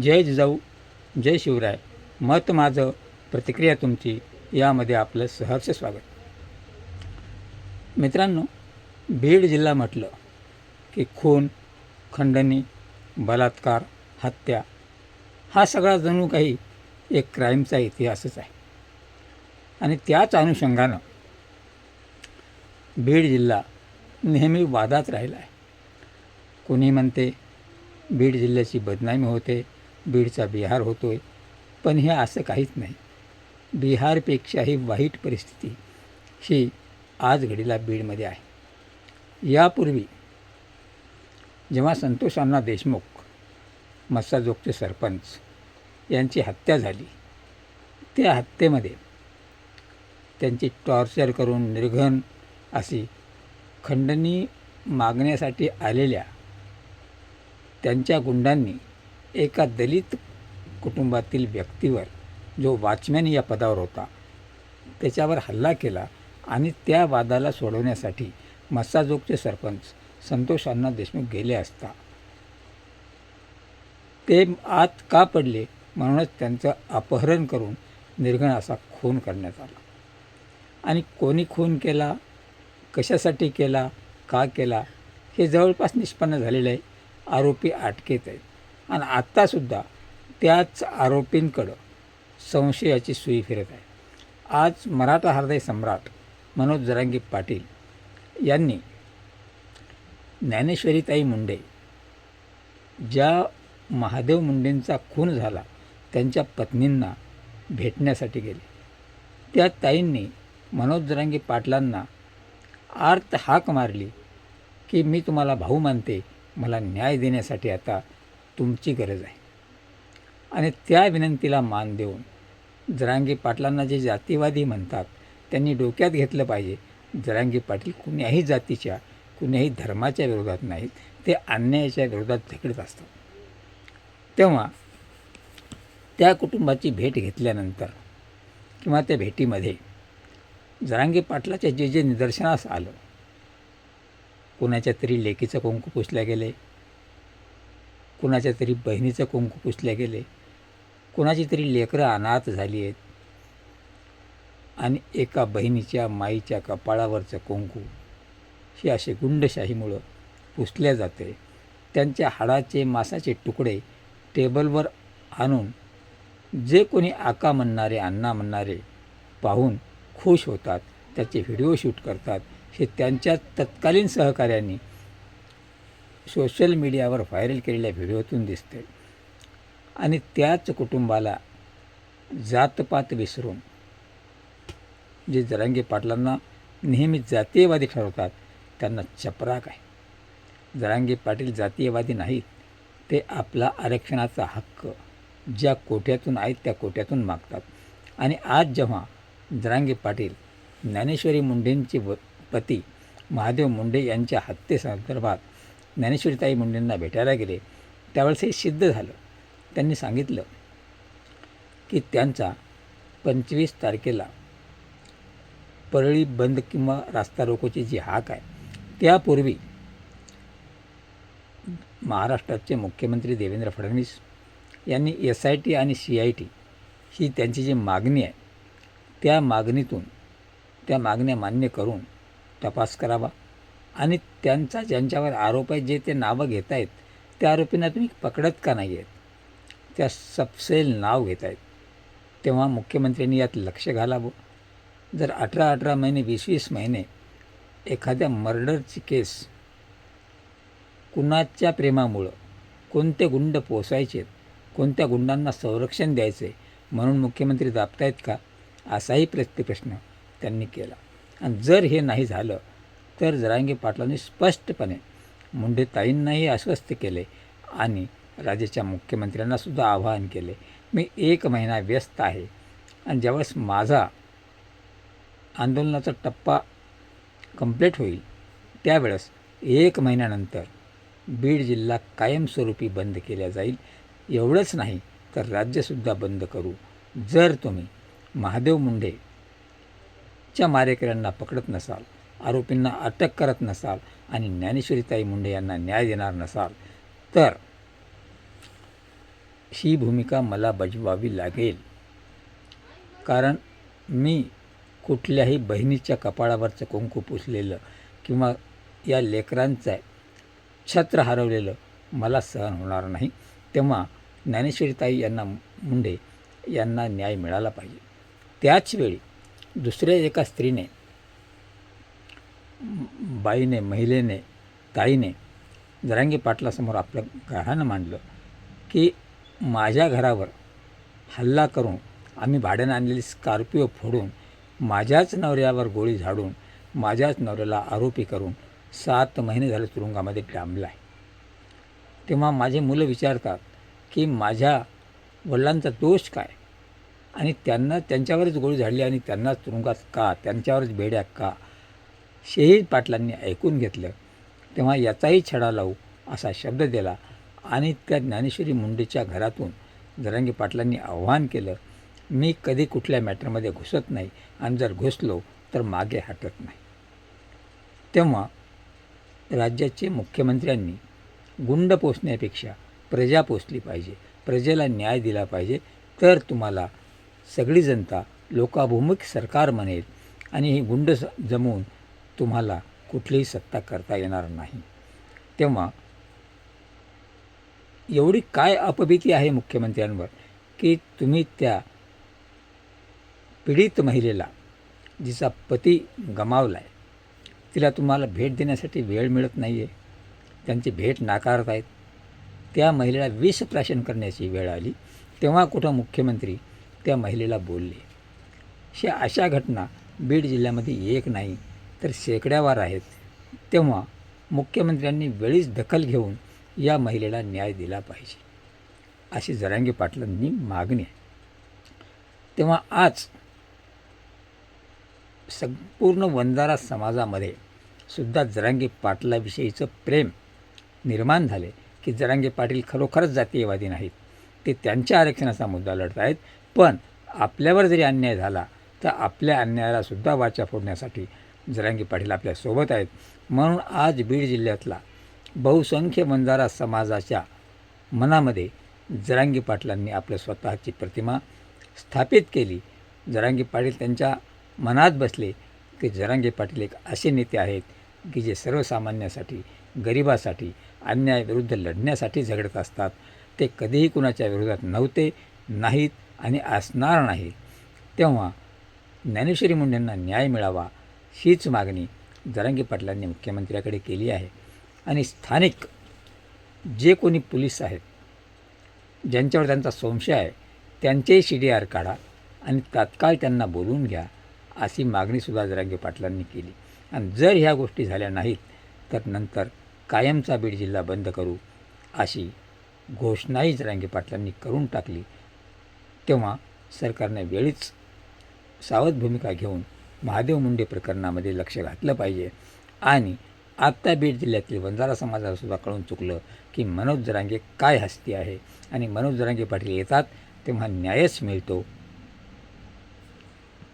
जय जिजाऊ जय शिवराय. मत माझं प्रतिक्रिया तुमची यामध्ये आपलं सहर्ष स्वागत. मित्रांनो बीड जिल्हा म्हटलं की खून खंडणी बलात्कार हत्या हा सगळा जणू काही एक क्राईमचा इतिहासच आहे. आणि त्याच अनुषंगानं बीड जिल्हा नेहमी वादात राहिला आहे. कोणी म्हणते बीड जिल्ह्याची बदनामी होते बीडचा बिहार होतो आहे पण हे असं काहीच नाही. बिहारपेक्षाही वाईट परिस्थिती ही आज घडीला बीडमध्ये आहे. यापूर्वी जेव्हा संतोष अण्णा देशमुख मस्साजोगचे सरपंच यांची हत्या झाली त्या हत्येमध्ये त्यांची टॉर्चर करून निर्घन अशी खंडणी मागण्यासाठी आलेल्या त्यांच्या गुंडांनी एका दलित कुटुंबातील व्यक्तीवर जो वॉचमॅन या पदावर होता त्याच्यावर हल्ला केला आणि त्या वादाला सोडवण्यासाठी मस्साजोगचे सरपंच संतोष अण्णा देशमुख गेले असता. ते आत का पडले म्हणूनच त्यांचं अपहरण करून निर्घण असा खून करण्यात आला. आणि कोणी खून केला कशासाठी केला का केला हे जवळपास निष्पन्न झालेलं आहे आरोपी अटकेत आहेत. आणि आत्तासुद्धा त्याच आरोपींकडं संशयाची सुई फिरत आहे. आज मराठा हृदय सम्राट मनोज जरांगी पाटील यांनी ज्ञानेश्वरीताई मुंडे ज्या महादेव मुंडेंचा खून झाला त्यांच्या पत्नींना भेटण्यासाठी गेले. त्या ताईंनी मनोज जरांगी पाटलांना आर्त हाक मारली की मी तुम्हाला भाऊ मानते मला न्याय देण्यासाठी आता तुमची गरज आहे. आणि त्या विनंतीला मान देऊन जरांगी पाटलांना जे जातीवादी म्हणतात त्यांनी डोक्यात घेतलं पाहिजे. जरांगी पाटील कुण्याही जातीच्या कुण्याही धर्माच्या विरोधात नाहीत. ते अन्यायाच्या विरोधात झगडत असतात. तेव्हा त्या कुटुंबाची भेट घेतल्यानंतर किंवा त्या भेटीमध्ये जरांगी पाटलाच्या जे जे निदर्शनास आलं कुणाच्या तरी लेकीचं कुंकू पुसल्या गेले कुणाच्या तरी बहिणीचं कुंकू पुसल्या गेले. कुणाची तरी लेकरं अनाथ झाली आहेत. आणि एका बहिणीच्या माईच्या कपाळावरचं कुंकू हे असे गुंडशाहीमुळं पुसल्या जाते. त्यांच्या हाडाचे मांसाचे तुकडे टेबलवर आणून जे कोणी आका म्हणणारे अण्णा म्हणणारे पाहून खुश होतात. त्याचे व्हिडिओ शूट करतात. हे त्यांच्या तत्कालीन सहकाऱ्यांनी सोशल मीडियावर व्हायरल केलेल्या व्हिडिओतून दिसते. आणि त्याच कुटुंबाला जातपात विसरून जे जरांगे पाटलांना नेहमी जातीयवादी ठरवतात त्यांना चपराक आहे. जरांगे पाटील जातीयवादी नाहीत. ते आपला आरक्षणाचा हक्क ज्या कोट्यातून आहेत त्या कोट्यातून मागतात. आणि आज जेव्हा जरांगे पाटील ज्ञानेश्वरी मुंडेंचे व पती महादेव मुंडे यांच्या हत्येसंदर्भात ज्ञानेश्वरीताई मुंडेंना भेटायला गेले त्यावेळेस हे सिद्ध झालं. त्यांनी सांगितलं की त्यांचा पंचवीस तारखेला परळी बंद किंवा रास्ता रोकोची जी हाक आहे त्यापूर्वी महाराष्ट्राचे मुख्यमंत्री देवेंद्र फडणवीस यांनी एस आय टी आणि सी आय टी ही त्यांची जी मागणी आहे त्या मागणीतून त्या मागण्या मान्य करून तपास करावा. आणि त्यांचा ज्यांच्यावर आरोप आहे जे ते नावं घेत आहेत त्या आरोपींना तुम्ही पकडत का नाही आहेत? त्या सबसेल नाव घेत आहेत तेव्हा मुख्यमंत्र्यांनी यात लक्ष घालावं. जर अठरा अठरा महिने वीस वीस महिने एखाद्या मर्डरची केस कुणाच्या प्रेमामुळं कोणते गुंड पोसायचे कोणत्या गुंडांना संरक्षण द्यायचे म्हणून मुख्यमंत्री दाबतायत का? असाही प्रश्न त्यांनी केला. आणि जर हे नाही झालं तर जरांगे पाटलांनी स्पष्टपणे मुंडे ताईंनाही आश्वस्त केले आणि राज्याच्या मुख्यमंत्र्यांनासुद्धा आवाहन केले मी एक महिना व्यस्त आहे आणि ज्यावेळेस माझा आंदोलनाचा टप्पा कंप्लीट होईल त्यावेळेस एक महिन्यानंतर बीड जिल्हा कायमस्वरूपी बंद केला जाईल एवढंच नाही तर राज्यसुद्धा बंद करू. जर तुम्ही महादेव मुंडेच्या मारेकऱ्यांना पकडत नसाल आरोपींना अटक करत नसाल आणि ज्ञानेश्वरीताई मुंडे यांना न्याय देणार नसाल तर ही भूमिका मला बजवावी लागेल. कारण मी कुठल्याही बहिणीच्या कपाळावरचं कुंकू पुसलेलं किंवा या लेकरांचं छत्र हरवलेलं मला सहन होणार नाही. तेव्हा ज्ञानेश्वरीताई यांना मुंडे यांना न्याय मिळाला पाहिजे. त्याचवेळी दुसऱ्या एका स्त्रीने बाईने महिलेने ताईने जरांगी पाटलासमोर आपलं गाढानं मांडलं की माझ्या घरावर हल्ला करून आम्ही भाड्यानं आणलेली स्कॉर्पिओ फोडून माझ्याच नवऱ्यावर गोळी झाडून माझ्याच नवऱ्याला आरोपी करून सात महिने झाले तुरुंगामध्ये डांबला आहे तेव्हा माझे मुलं विचारतात की माझ्या वडिलांचा दोष काय? आणि त्यांना त्यांच्यावरच गोळी झाडली आणि त्यांनाच तुरुंगात का? त्यांच्यावरच बेड्या का? शहीद पाटलांनी ऐकून घेतलं तेव्हा याचाही छडा लावू असा शब्द दिला आणि त्या ज्ञानेश्वरी मुंडेच्या घरातून जरांगी पाटलांनी आव्हान केलं मी कधी कुठल्या मॅटरमध्ये घुसत नाही आणि जर घुसलो तर मागे हटत नाही. तेव्हा राज्याचे मुख्यमंत्र्यांनी गुंड पोचण्यापेक्षा प्रजा पोचली पाहिजे प्रजेला न्याय दिला पाहिजे तर तुम्हाला सगळी जनता लोकाभिमुख सरकार म्हणेल आणि ही गुंड जमवून तुम्हाला कुठलीही सत्ता करता येणार नाही. तेव्हा एवढी काय अपभीती आहे मुख्यमंत्र्यांवर की तुम्ही त्या पीडित महिलेला जिचा पती गमावला आहे तिला तुम्हाला भेट देण्यासाठी वेळ मिळत नाही आहे त्यांची भेट नाकारत आहेत त्या महिलेला विष प्राशन करण्याची वेळ आली तेव्हा कुठं मुख्यमंत्री त्या महिलेला बोलले? अशा अशा घटना बीड जिल्ह्यामध्ये एक नाही तर शेकड्यावार आहेत. तेव्हा मुख्यमंत्र्यांनी वेळीच दखल घेऊन या महिलेला न्याय दिला पाहिजे. अशी जरांगी पाटलांनी मागणी आहे. तेव्हा आज संपूर्ण वंजारा समाजामध्ये सुद्धा जरांगी पाटलाविषयीचं प्रेम निर्माण झाले की जरांगे पाटील खरोखरच जातीयवादी नाहीत. ते त्यांच्या आरक्षणाचा मुद्दा लढत आहेत. पण आपल्यावर जरी अन्याय झाला तर आपल्या अन्यायालासुद्धा वाचा फोडण्यासाठी जरांगी पाटील आपल्यासोबत आहेत. म्हणून आज बीड जिल्ह्यातला बहुसंख्य बंजारा समाजाच्या मनामध्ये जरांगी पाटलांनी आपल्या स्वतःची प्रतिमा स्थापित केली. जरांगी पाटील त्यांच्या मनात बसले की जरांगी पाटील एक असे नेते आहेत की जे सर्वसामान्यासाठी गरिबासाठी अन्यायाविरुद्ध लढण्यासाठी झगडत असतात. ते कधीही कुणाच्या विरोधात नव्हते नाहीत आणि असणार नाही तेव्हा ज्ञानेश्वरी मुंडेंना न्याय मिळावा हीच मागणी जरांगी पाटलांनी मुख्यमंत्र्याकडे केली आहे. आणि स्थानिक जे कोणी पोलीस आहेत ज्यांच्यावर त्यांचा संशय आहे त्यांचेही सी डी आर काढा आणि तात्काळ त्यांना बोलवून घ्या अशी मागणीसुद्धा जरांगे पाटलांनी केली. आणि जर ह्या गोष्टी झाल्या नाहीत तर नंतर कायमचा बीड जिल्हा बंद करू अशी घोषणाही जरांगे पाटलांनी करून टाकली. तेव्हा सरकारने वेळीच सावध भूमिका घेऊन महादेव मुंडे प्रकरणामध्ये लक्ष घातलं पाहिजे. आणि आत्ता बीड जिल्ह्यातील वंजारा समाजालासुद्धा कळून चुकलं की मनोज जरांगे काय हस्ती आहे. आणि मनोज जरांगे पाटील येतात तेव्हा न्यायच मिळतो.